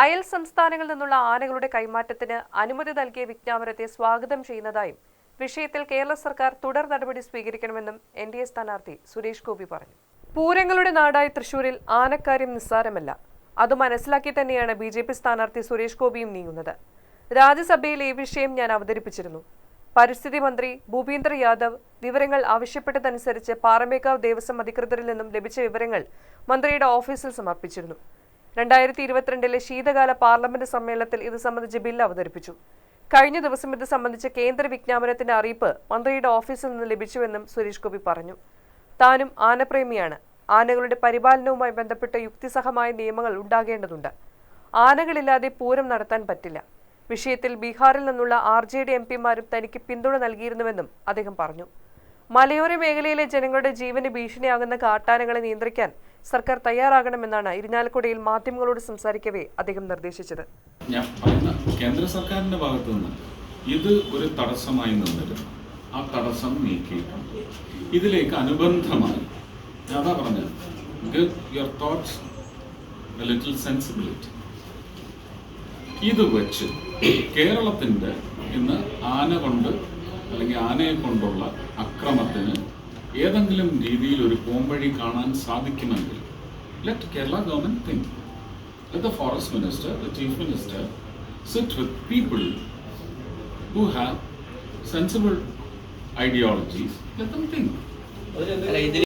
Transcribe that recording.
അയൽ സംസ്ഥാനങ്ങളിൽ നിന്നുള്ള ആനകളുടെ കൈമാറ്റത്തിന് അനുമതി നൽകിയ വിജ്ഞാപനത്തെ സ്വാഗതം ചെയ്യുന്നതായും വിഷയത്തിൽ കേരള സർക്കാർ തുടർ നടപടി സ്വീകരിക്കണമെന്നും എൻ ഡി എ സ്ഥാനാർത്ഥി സുരേഷ് ഗോപി പറഞ്ഞു. പൂരങ്ങളുടെ നാടായ തൃശൂരിൽ ആനക്കാര്യം നിസ്സാരമല്ല. അത് മനസ്സിലാക്കി തന്നെയാണ് ബി ജെ പി സ്ഥാനാർത്ഥി സുരേഷ് ഗോപിയും നീങ്ങുന്നത്. രാജ്യസഭയിൽ ഈ വിഷയം ഞാൻ അവതരിപ്പിച്ചിരുന്നു. പരിസ്ഥിതി മന്ത്രി ഭൂപീന്ദർ യാദവ് വിവരങ്ങൾ ആവശ്യപ്പെട്ടതനുസരിച്ച് പാറമേക്കാവ് ദേവസ്വം അധികൃതരിൽ നിന്നും ലഭിച്ച വിവരങ്ങൾ മന്ത്രിയുടെ ഓഫീസിൽ സമർപ്പിച്ചിരുന്നു. രണ്ടായിരത്തി ഇരുപത്തിരണ്ടിലെ ശീതകാല പാർലമെന്റ് സമ്മേളനത്തിൽ ഇത് സംബന്ധിച്ച് ബില്ല് അവതരിപ്പിച്ചു. കഴിഞ്ഞ ദിവസം ഇത് സംബന്ധിച്ച കേന്ദ്ര വിജ്ഞാപനത്തിന്റെ അറിയിപ്പ് മന്ത്രിയുടെ ഓഫീസിൽ നിന്ന് ലഭിച്ചുവെന്നും സുരേഷ് ഗോപി പറഞ്ഞു. താനും ആനപ്രേമിയാണ്. ആനകളുടെ പരിപാലനവുമായി ബന്ധപ്പെട്ട യുക്തിസഹമായ നിയമങ്ങൾ ഉണ്ടാകേണ്ടതുണ്ട്. ആനകളില്ലാതെ പൂരം നടത്താൻ പറ്റില്ല. വിഷയത്തിൽ ബീഹാറിൽ നിന്നുള്ള ആർ ജെ ഡി എം പിമാരും തനിക്ക് പിന്തുണ നൽകിയിരുന്നുവെന്നും അദ്ദേഹം പറഞ്ഞു. മലയോര മേഖലയിലെ ജനങ്ങളുടെ ജീവന് ഭീഷണിയാകുന്ന കാട്ടാനകളെ നിയന്ത്രിക്കാൻ സർക്കാർ തയ്യാറാകണമെന്നാണ് ഇരിഞ്ഞാലക്കുടയിൽ മാധ്യമങ്ങളോട് സംസാരിക്കവേ അദ്ദേഹം നിർദ്ദേശിച്ചത്. കേന്ദ്ര സർക്കാരിന്റെ ഭാഗത്തു നിന്ന് ഇത് ഒരു തടസ്സമായി നിന്നിരുന്നു. ആ തടസ്സം നീക്കിയിട്ട് ഇതിലേക്ക് അനുബന്ധമായി അതാ പറഞ്ഞത്. Give your thoughts little sensibility ഇത് വെച്ച് കേരളത്തിന്റെ ഇന്ന് ആന കൊണ്ട് അല്ലെങ്കിൽ ആനയെ കൊണ്ടുള്ള അക്രമത്തിന് ഏതെങ്കിലും രീതിയിൽ ഒരു പോംവഴി കാണാൻ സാധിക്കുമെങ്കിൽ let Kerala government think let the forest minister minister, sit with people who have sensible ideologies, let them think. അല്ല ഇതിൽ